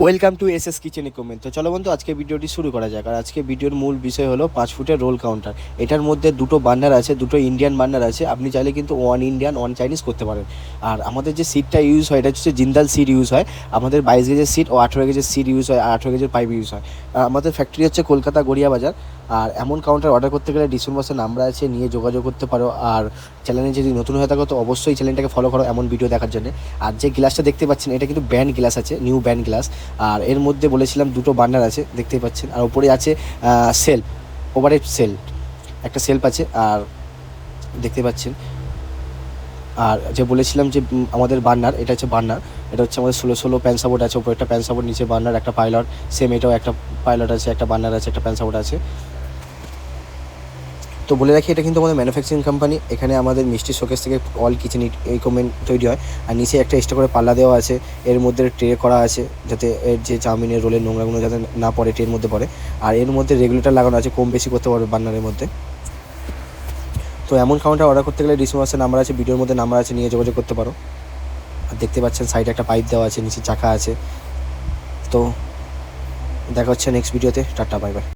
Welcome to S S kitchen equipment. তো চলো বন্ধু, আজকে ভিডিওটি শুরু করা যাক। আর আজকে ভিডিওর মূল বিষয় হলো পাঁচ ফুটের রোল কাউন্টার। এটার মধ্যে দুটো বার্নার আছে, দুটো ইন্ডিয়ান বার্নার আছে। আপনি চাইলে কিন্তু ওয়ান ইন্ডিয়ান ওয়ান চাইনিজ করতে পারেন। আর আমাদের যে সিটটা ইউজ হয়, এটা হচ্ছে জিন্দাল সিট ইউজ হয়। আমাদের বাইশ গেজের সিট ও আঠেরো গেজের সিট ইউজ হয়, আর আঠেরো গেজের পাইপ ইউজ হয়। আমাদের ফ্যাক্টরি হচ্ছে কলকাতা গড়িয়া বাজার আর এমন কাউন্টার অর্ডার করতে গেলে বক্সের নাম্বার আছে নিয়ে যোগাযোগ করতে পারো। আর চ্যানেলে যদি নতুন হয়ে থাকো, তো অবশ্যই চ্যানেলটাকে ফলো করো এমন ভিডিও দেখার জন্য। আর যে গ্লাসটা দেখতে পাচ্ছেন, এটা কিন্তু ব্যান্ড গ্লাস আছে নিউ ব্যান্ড গ্লাস আর এর মধ্যে বলেছিলাম দুটো বার্নার আছে, দেখতেই পাচ্ছেন। আর উপরে আছে সেল ওভারহেড সেল একটা সেলফ আছে, আর দেখতে পাচ্ছেন। আর যে বলেছিলাম যে আমাদের বার্নার এটা হচ্ছে বার্নার এটা হচ্ছে আমাদের ষোলো ষোলো প্যান সাপোর্ট আছে, উপরে একটা প্যান সাপোর্ট নিচে বার্নার একটা পাইলট সেম এটাও একটা পাইলট আছে, একটা বার্নার আছে, একটা প্যান সাপোর্ট আছে। তো বলে রাখি, এটা কিন্তু আমাদের ম্যানুফ্যাকচারিং কোম্পানি এখানে আমাদের মিষ্টি শোকেস থেকে অল কিচেন ইকুইপমেন্ট তৈরি হয়। আর নিচে একটা এক্সট্রা করে পাল্লা দেওয়া আছে, এর মধ্যে ট্রে করা আছে, যাতে এর যে চাউমিনের রোলের নোংরাগুলো যাতে না পড়ে ট্রের মধ্যে পড়ে। আর এর মধ্যে রেগুলেটর লাগানো আছে, কম বেশি করতে পারবে বার্নারের মধ্যে। তো এমন কাউন্টার অর্ডার করতে গেলে ডিসমাসের নাম্বার আছে, ভিডিওর মধ্যে নাম্বার আছে, নিয়ে যোগাযোগ করতে পারো। আর দেখতে পাচ্ছেন সাইডে একটা পাইপ দেওয়া আছে, নিচে চাকা আছে। তো দেখা হচ্ছে নেক্সট ভিডিওতে টাটা বাই বাই